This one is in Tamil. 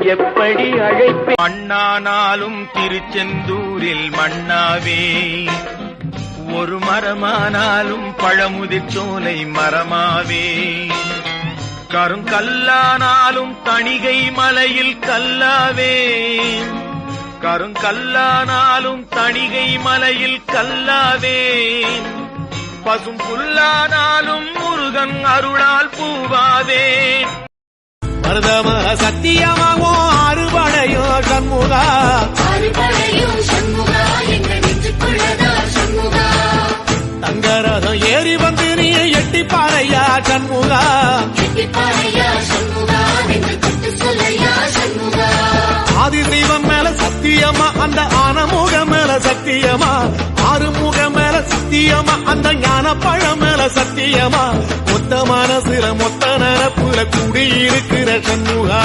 எப்படி அழைப்பே? மண்ணானாலும் திருச்செந்தூரில் மண்ணாவே. ஒரு மரமானாலும் பழமுதிர்ச்சோலை மரமாவே. கருங்கல்லானாலும் தணிகை மலையில் கல்லாவே. கருங்கல்லானாலும் தணிகை மலையில் கல்லாவே. பசும் புல்லானாலும் முருகன் அருளால் பூவாவே மருதம சண்முகா. அறுபடையும் சண்முகா சண்முகா? தங்கரதம் ஏறி வந்து நீ எட்டி பாறையா சண்முகா ஆதி தெய்வம் மேல சத்தியமா அந்த ஆனமுக மேல சத்தியமா? ஆறுமுக மேல சத்தியமா அந்த ஞான பழம் மேல சத்தியமா? மொத்த மனசுல மொத்த நரப்புல குடியிருக்கிற சண்முகா.